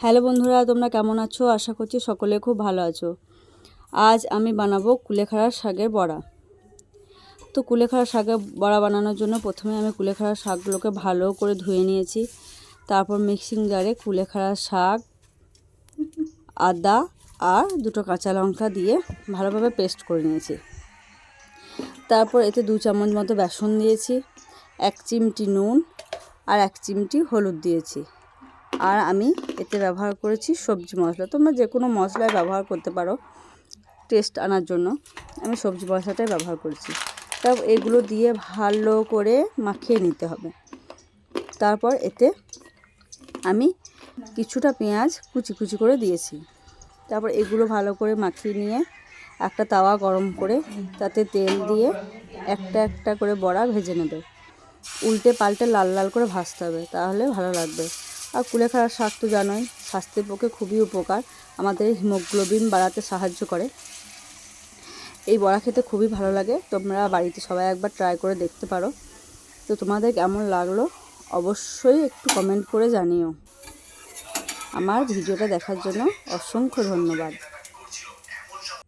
Hello বন্ধুরা, তোমরা কেমন আছো? আশা করছি সকলে খুব ভালো আছো। আজ আমি বানাবো কুলেখাড়ার শাকের বড়া। তো কুলেখাড়ার শাকের বড়া বানানোর জন্য প্রথমে আমি কুলেখাড়ার শাকগুলোকে ভালো করে ধুয়ে নিয়েছি। তারপর মিক্সিং জারে কুলেখাড়ার শাক, আদা আর দুটো কাঁচা লঙ্কা দিয়ে ভালোভাবে পেস্ট করে নিয়েছি। তারপর এতে দু চামচ মতো বেসন দিয়েছি, এক চিমটি নুন আর এক চিমটি হলুদ দিয়েছি। আর আমি এতে ব্যবহার করেছি সবজি মশলা। তোমরা যে কোনো মশলাই ব্যবহার করতে পারো টেস্ট আনার জন্য। আমি সবজি মশলাটাই ব্যবহার করেছি। তা এগুলো দিয়ে ভালো করে মাখিয়ে নিতে হবে। তারপর এতে আমি কিছুটা পেঁয়াজ কুচি কুচি করে দিয়েছি। তারপর এগুলো ভালো করে মাখিয়ে নিয়ে একটা তাওয়া গরম করে তাতে তেল দিয়ে একটা একটা করে বড়া ভেজে নেবে। উল্টে পাল্টে লাল লাল করে ভাজতে হবে, তাহলে ভালো লাগবে। আর কুলেখাড়ার শাক তো জানোই, স্বাস্থ্যের পক্ষে খুবই উপকার। আমাদের হিমোগ্লোবিন বাড়াতে সাহায্য করে। এই বড়া খেতে খুবই ভালো লাগে, তোমরা বাড়িতে সবাই একবার ট্রাই করে দেখতে পারো। তো তোমাদের কেমন লাগল অবশ্যই একটু কমেন্ট করে জানিও। আমার ভিডিওটা দেখার জন্য অসংখ্য ধন্যবাদ।